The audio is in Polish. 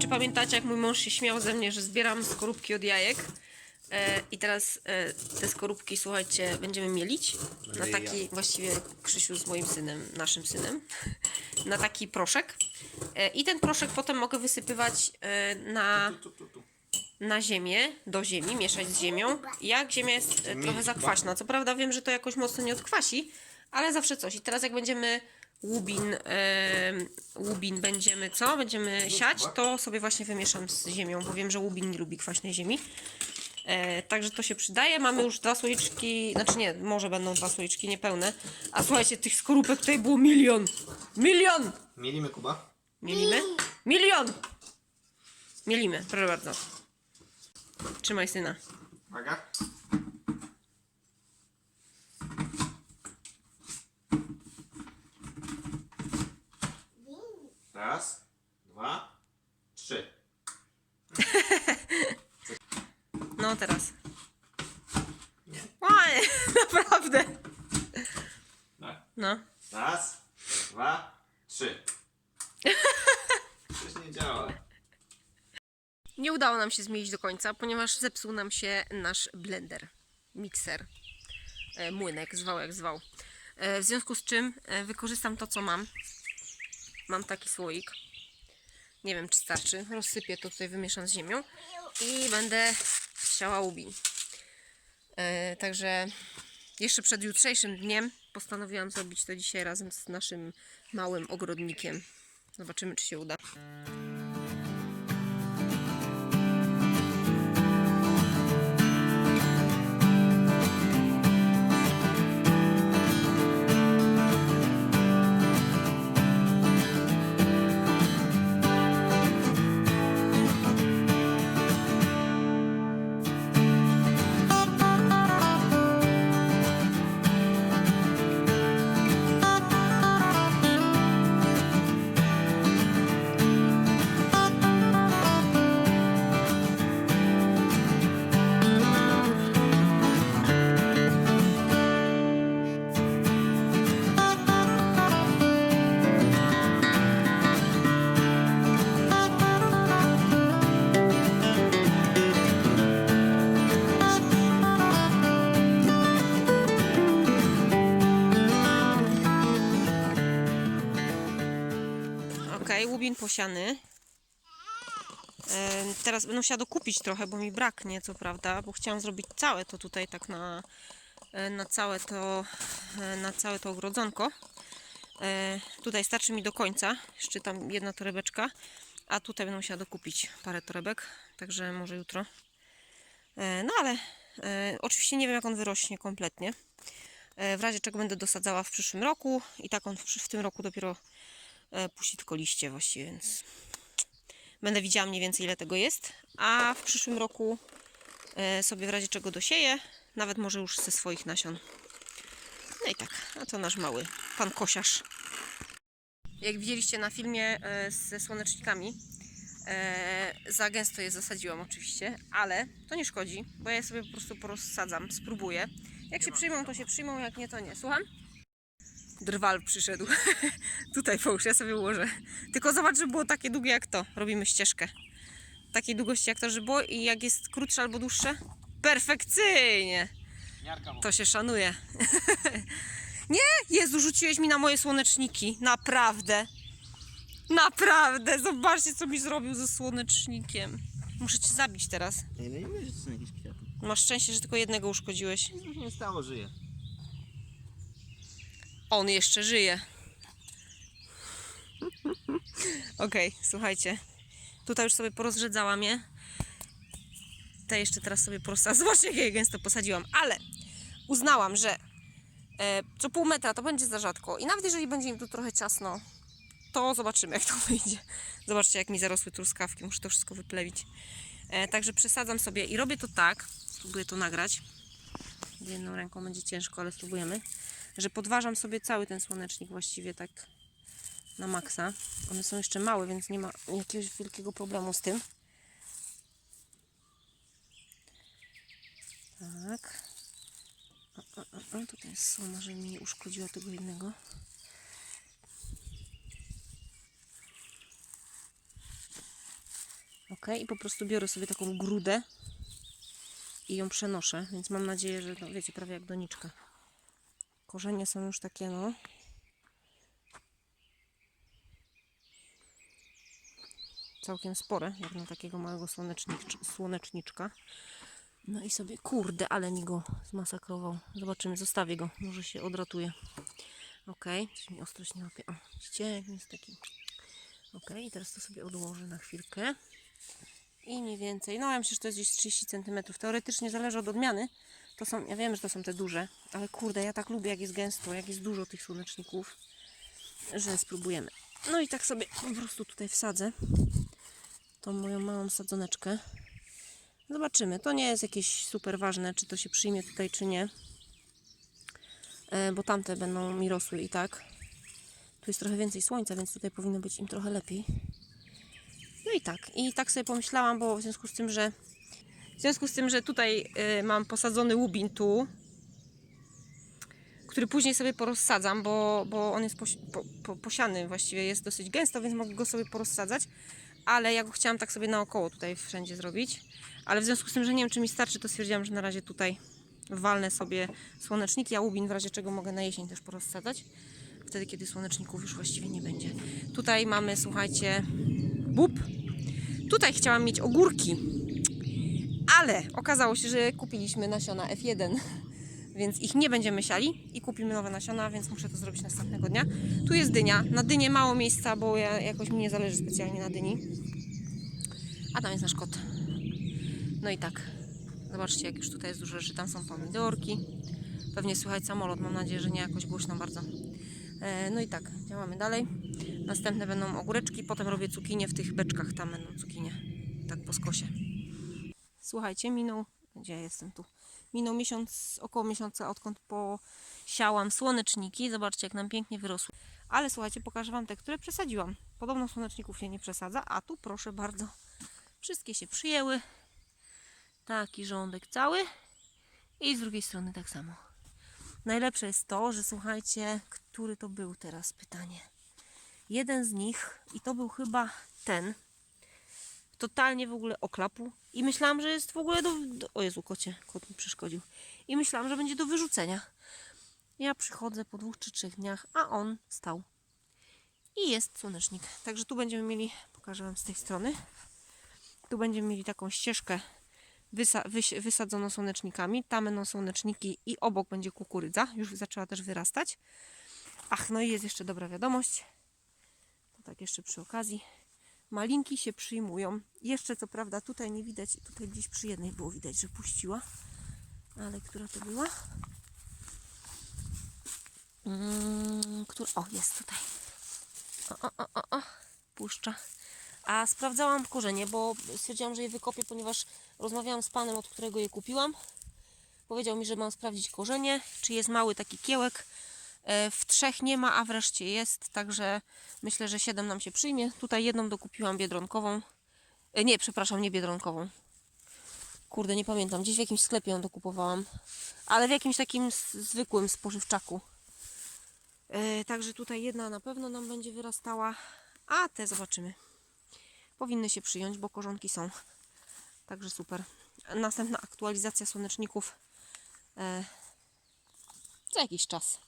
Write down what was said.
czy pamiętacie, jak mój mąż się śmiał ze mnie, że zbieram skorupki od jajek. E, I teraz e, te skorupki, słuchajcie, będziemy mielić na taki, właściwie Krzysiu z moim synem, naszym synem, na taki proszek. E, I ten proszek potem mogę wysypywać e, na, na ziemię, do ziemi, mieszać z ziemią. Jak ziemia jest e, trochę zakwaśna. Co prawda wiem, że to jakoś mocno nie odkwasi, ale zawsze coś. I teraz jak będziemy łubin, e, łubin będziemy co? Będziemy siać, to sobie właśnie wymieszam z ziemią, bo wiem, że łubin nie lubi kwaśnej ziemi. E, także to się przydaje. Mamy już dwa słoiczki, znaczy nie, może będą dwa słoiczki niepełne. A słuchajcie, tych skorupek tutaj było milion. Milion! Mielimy Kuba? Mielimy? Milion! Mielimy, proszę bardzo. Trzymaj syna. Uwaga. Raz, dwa, trzy. No teraz. Nie. Oj, naprawdę. Tak. No. Raz, dwa, trzy. Coś nie działa. Nie udało nam się zmienić do końca, ponieważ zepsuł nam się nasz blender, mikser, e, młynek, zwał jak zwał. E, w związku z czym e, wykorzystam to, co mam. Mam taki słoik. Nie wiem, czy starczy. Rozsypię to tutaj, wymieszam z ziemią i będę siała łubin. E, także jeszcze przed jutrzejszym dniem postanowiłam zrobić to dzisiaj razem z naszym małym ogrodnikiem. Zobaczymy, czy się uda. Posiany. E, Teraz będę musiała dokupić trochę, bo mi braknie, co prawda, bo chciałam zrobić całe to tutaj, tak na, e, na całe to, e, na całe to ogrodzonko. Tutaj starczy mi do końca, jeszcze tam jedna torebeczka, a tutaj będę musiała dokupić parę torebek, także może jutro. No ale oczywiście nie wiem, jak on wyrośnie kompletnie. W razie czego będę dosadzała w przyszłym roku i tak on w, w tym roku dopiero puści tylko liście właściwie, więc będę widziała mniej więcej ile tego jest, a w przyszłym roku e, sobie w razie czego dosieję, nawet może już ze swoich nasion. No i tak, a to nasz mały pan kosiarz. Jak widzieliście na filmie e, ze słonecznikami, e, za gęsto je zasadziłam oczywiście, ale to nie szkodzi, bo ja je sobie po prostu porozsadzam, spróbuję. Jak się przyjmą, to się przyjmą, jak nie, to nie. Słucham? Drwal przyszedł. Tutaj połóż, ja sobie ułożę. Tylko zobacz, żeby było takie długie jak to. Robimy ścieżkę. Takiej długości jak to, żeby było i jak jest krótsze albo dłuższe? Perfekcyjnie! To się szanuje. Nie! Jezu, rzuciłeś mi na moje słoneczniki. Naprawdę. Naprawdę. Zobaczcie, co mi zrobił ze słonecznikiem. Muszę cię zabić teraz. Nie, nie wiem, że to są jakieś kwiaty. Masz szczęście, że tylko jednego uszkodziłeś. Nic mi się nie stało, żyje. On jeszcze żyje. Okej, słuchajcie. Tutaj już sobie porozrzedzałam je. Te jeszcze teraz sobie porozsadzam. Zobaczcie, jak ja je gęsto posadziłam. Ale uznałam, że e, co pół metra to będzie za rzadko. I nawet jeżeli będzie im tu trochę ciasno, to zobaczymy, jak to wyjdzie. Zobaczcie, jak mi zarosły truskawki. Muszę to wszystko wyplewić. E, także przesadzam sobie i robię to tak. Spróbuję to nagrać. Jedną ręką będzie ciężko, ale spróbujemy że podważam sobie cały ten słonecznik właściwie tak na maksa. One są jeszcze małe, więc nie ma jakiegoś wielkiego problemu z tym. Tak. O, o, o, tutaj jest słoma, że mi nie uszkodziła tego jednego. Ok, i po prostu biorę sobie taką grudę i ją przenoszę, więc mam nadzieję, że, no wiecie, prawie jak doniczka. Korzenie są już takie, no. Całkiem spore, jak na takiego małego słonecznicz, słoneczniczka. No i sobie, kurde, ale mi go zmasakrował. Zobaczymy, zostawię go, może się odratuje. Ok, coś mi ostrość nie łapie. O, widzicie, jest taki. Ok, i teraz to sobie odłożę na chwilkę. I mniej więcej, no ja myślę, że to jest gdzieś 30 cm. Teoretycznie zależy od odmiany. To są, ja wiem, że to są te duże, ale kurde, ja tak lubię, jak jest gęsto, jak jest dużo tych słoneczników, że spróbujemy. No i tak sobie po prostu tutaj wsadzę tą moją małą sadzoneczkę. Zobaczymy. To nie jest jakieś super ważne, czy to się przyjmie tutaj, czy nie. E, bo tamte będą mi rosły i tak. Tu jest trochę więcej słońca, więc tutaj powinno być im trochę lepiej. No i tak. I tak sobie pomyślałam, bo w związku z tym, że w związku z tym, że tutaj y, mam posadzony łubin tu, który później sobie porozsadzam, bo, bo on jest posi- po, po, posiany właściwie, jest dosyć gęsto, więc mogę go sobie porozsadzać. Ale ja go chciałam tak sobie naokoło tutaj wszędzie zrobić. Ale w związku z tym, że nie wiem czy mi starczy, to stwierdziłam, że na razie tutaj walnę sobie słoneczniki, a łubin w razie czego mogę na jesień też porozsadzać. Wtedy, kiedy słoneczników już właściwie nie będzie. Tutaj mamy, słuchajcie, bób. Tutaj chciałam mieć ogórki, ale okazało się, że kupiliśmy nasiona F1, więc ich nie będziemy siali i kupimy nowe nasiona, więc muszę to zrobić następnego dnia. Tu jest dynia. Na dynię mało miejsca, bo ja, jakoś mi nie zależy specjalnie na dyni. A tam jest nasz kot. No i tak. Zobaczcie, jak już tutaj jest dużo rzeczy. Tam są pomidorki. Pewnie słychać samolot. Mam nadzieję, że nie jakoś głośno bardzo. E, no i tak, działamy dalej. Następne będą ogóreczki, potem robię cukinie w tych beczkach. Tam będą cukinie. Tak po skosie. Słuchajcie, minął. Gdzie ja jestem tu? Minął miesiąc, około miesiąca, odkąd posiałam słoneczniki. Zobaczcie, jak nam pięknie wyrosły. Ale słuchajcie, pokażę Wam te, które przesadziłam. Podobno słoneczników się nie przesadza, a tu proszę bardzo. Wszystkie się przyjęły. Taki rządek cały. I z drugiej strony tak samo. Najlepsze jest to, że słuchajcie, który to był teraz pytanie. Jeden z nich, i to był chyba ten, totalnie w ogóle oklapł i myślałam, że jest w ogóle do, do... O Jezu, kocie, kot mi przeszkodził. I myślałam, że będzie do wyrzucenia. Ja przychodzę po dwóch czy trzech dniach, a on stał. I jest słonecznik. Także tu będziemy mieli, pokażę Wam z tej strony, tu będziemy mieli taką ścieżkę wysa wyś- wysadzoną słonecznikami. Tam będą słoneczniki i obok będzie kukurydza. Już zaczęła też wyrastać. Ach, no i jest jeszcze dobra wiadomość. Tak jeszcze przy okazji. Malinki się przyjmują. Jeszcze co prawda tutaj nie widać, tutaj gdzieś przy jednej było widać, że puściła. Ale która to była? Mm, która? O, jest tutaj. O, o, o, o. Puszcza. A sprawdzałam korzenie, bo stwierdziłam, że je wykopię, ponieważ rozmawiałam z panem, od którego je kupiłam. Powiedział mi, że mam sprawdzić korzenie, czy jest mały taki kiełek. E, W trzech nie ma, a wreszcie jest, także myślę, że siedem nam się przyjmie. Tutaj jedną dokupiłam biedronkową. E, Nie, przepraszam, nie biedronkową. Kurde, nie pamiętam. Gdzieś w jakimś sklepie ją dokupowałam. Ale w jakimś takim zwykłym spożywczaku. E, Także tutaj jedna na pewno nam będzie wyrastała, a te zobaczymy. Powinny się przyjąć, bo korzonki są. Także super. Następna aktualizacja słoneczników za jakiś czas.